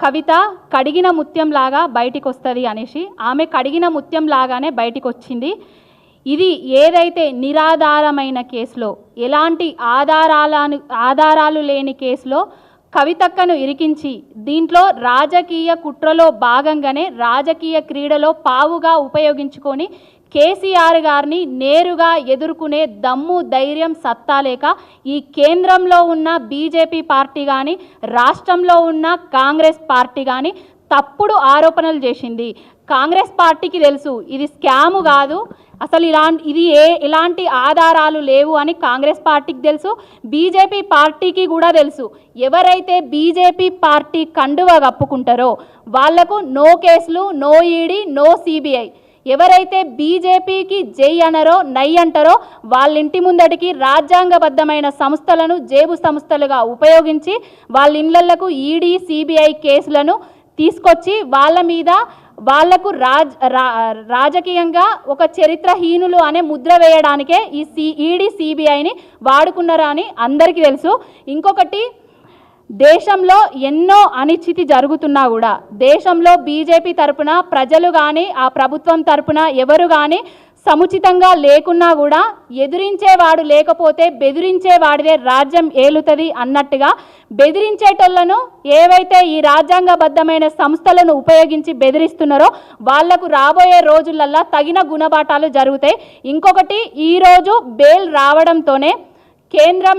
కవిత కడిగిన ముత్యం లాగా బయటికి వస్తుంది అనేసి ఆమె కడిగిన ముత్యం లాగానే బయటికి వచ్చింది ఇది ఏదైతే నిరాధారమైన కేసులో ఎలాంటి ఆధారాలను ఆధారాలు లేని కేసులో కవితక్కను ఇరికించి దీంట్లో రాజకీయ కుట్రలో భాగంగానే రాజకీయ క్రీడలో పావుగా ఉపయోగించుకొని కేసీఆర్ గారిని నేరుగా ఎదుర్కొనే దమ్ము ధైర్యం సత్తాలేక ఈ కేంద్రంలో ఉన్న బీజేపీ పార్టీ కానీ రాష్ట్రంలో ఉన్న కాంగ్రెస్ పార్టీ కానీ తప్పుడు ఆరోపణలు చేసింది. కాంగ్రెస్ పార్టీకి తెలుసు ఇది స్కాము కాదు. అసలు ఇలాంటి ఇది ఏ ఎలాంటి ఆధారాలు లేవు అని కాంగ్రెస్ పార్టీకి తెలుసు బీజేపీ పార్టీకి కూడా తెలుసు. ఎవరైతే బీజేపీ పార్టీ కండువ కప్పుకుంటారో వాళ్ళకు నో కేసులు నో ఈడీ నో సిబిఐ. ఎవరైతే బీజేపీకి జై అనరో నై అంటారో వాళ్ళ ఇంటి ముందటికి రాజ్యాంగబద్ధమైన సంస్థలను జేబు సంస్థలుగా ఉపయోగించి వాళ్ళ ఇళ్ళకు ఈడీ సిబిఐ కేసులను తీసుకొచ్చి వాళ్ళ మీద వాళ్ళకు రాజ్ రాజకీయంగా ఒక చరిత్రహీనులు అనే ముద్ర వేయడానికే ఈ సి ఈడీ సిబిఐని వాడుకున్నారా అని అందరికీ తెలుసు. ఇంకొకటి దేశంలో ఎన్నో అనిశ్చితి జరుగుతున్నా కూడా దేశంలో బీజేపీ తరపున ప్రజలు కానీ ఆ ప్రభుత్వం తరపున ఎవరు కానీ సముచితంగా లేకున్నా కూడా ఎదిరించేవాడు లేకపోతే బెదిరించేవాడిదే రాజ్యం ఏలుతుంది అన్నట్టుగా బెదిరించేటోళ్ళను ఏవైతే ఈ రాజ్యాంగబద్ధమైన సంస్థలను ఉపయోగించి బెదిరిస్తున్నారో వాళ్ళకు రాబోయే రోజులల్లా తగిన గుణపాఠాలు జరుగుతాయి. ఇంకొకటి ఈరోజు బెయిల్ రావడంతోనే కేంద్రం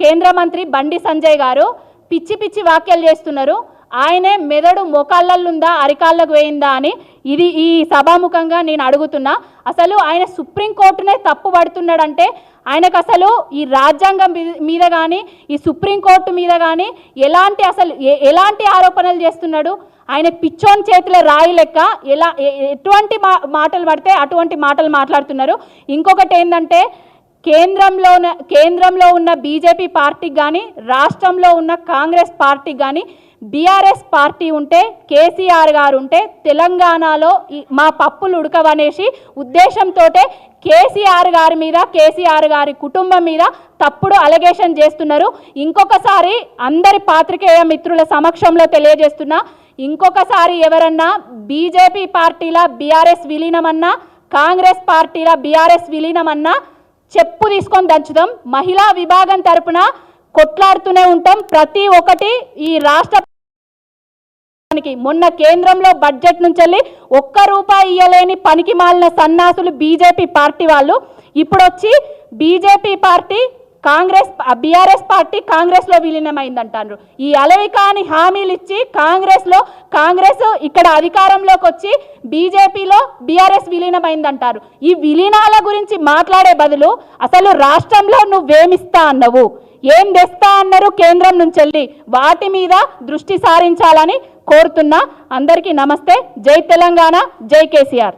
కేంద్ర మంత్రి బండి సంజయ్ గారు పిచ్చి పిచ్చి వ్యాఖ్యలు చేస్తున్నారు. ఆయనే మెదడు మోకాళ్ళల్లుందా అరికాళ్ళకు వేయిందా అని ఇది ఈ సభాముఖంగా నేను అడుగుతున్నా. అసలు ఆయన సుప్రీంకోర్టునే తప్పు పడుతున్నాడంటే ఆయనకు అసలు ఈ రాజ్యాంగం మీద- మీద కానీ ఈ సుప్రీంకోర్టు మీద కానీ ఎలాంటి అసలు ఎలాంటి ఆరోపణలు చేస్తున్నాడు? ఆయన పిచ్చోన్ చేతిలో రాయి లెక్క ఎలా ఎటువంటి మా మాటలు పడితే అటువంటి మాటలు మాట్లాడుతున్నారు. ఇంకొకటి ఏంటంటే కేంద్రంలో కేంద్రంలో ఉన్న బీజేపీ పార్టీకి కానీ రాష్ట్రంలో ఉన్న కాంగ్రెస్ పార్టీకి కానీ బీఆర్ఎస్ పార్టీ ఉంటే కేసీఆర్ గారు ఉంటే తెలంగాణలో మా పప్పులు ఉడకవనేసి ఉద్దేశంతో కేసీఆర్ గారి మీద కేసీఆర్ గారి కుటుంబం మీద తప్పుడు అలగేషన్ చేస్తున్నారు. ఇంకొకసారి అందరి పాత్రికేయ మిత్రుల సమక్షంలో తెలియజేస్తున్నా ఇంకొకసారి ఎవరన్నా బీజేపీ పార్టీల బీఆర్ఎస్ విలీనమన్నా కాంగ్రెస్ పార్టీల బీఆర్ఎస్ విలీనమన్నా చెప్పు తీసుకొని దంచుదాం. మహిళా విభాగం తరపున కొట్లాడుతూనే ఉంటాం. ప్రతి ఒక్కటి ఈ రాష్ట్ర మొన్న కేంద్రంలో బడ్జెట్ నుంచి వెళ్ళి ఒక్క రూపాయి ఇయ్యలేని పనికి మాలిన సన్నాసులు బీజేపీ పార్టీ వాళ్ళు. ఇప్పుడు వచ్చి BJP party Congress BRS party కాంగ్రెస్లో విలీనమైందంటారు ఈ అలవికాని హామీలు ఇచ్చి కాంగ్రెస్లో కాంగ్రెస్ ఇక్కడ అధికారంలోకి వచ్చి బీజేపీలో బీఆర్ఎస్ విలీనమైందంటారు. ఈ విలీనాల గురించి మాట్లాడే బదులు అసలు రాష్ట్రంలో నువ్వేమిస్తా అన్నవు? ఏం తెస్తా అన్నారు కేంద్రం నుంచి వెళ్ళి వాటి మీద దృష్టి సారించాలని కోరుతున్నా. అందరికీ నమస్తే. జై తెలంగాణ. జై కేసీఆర్.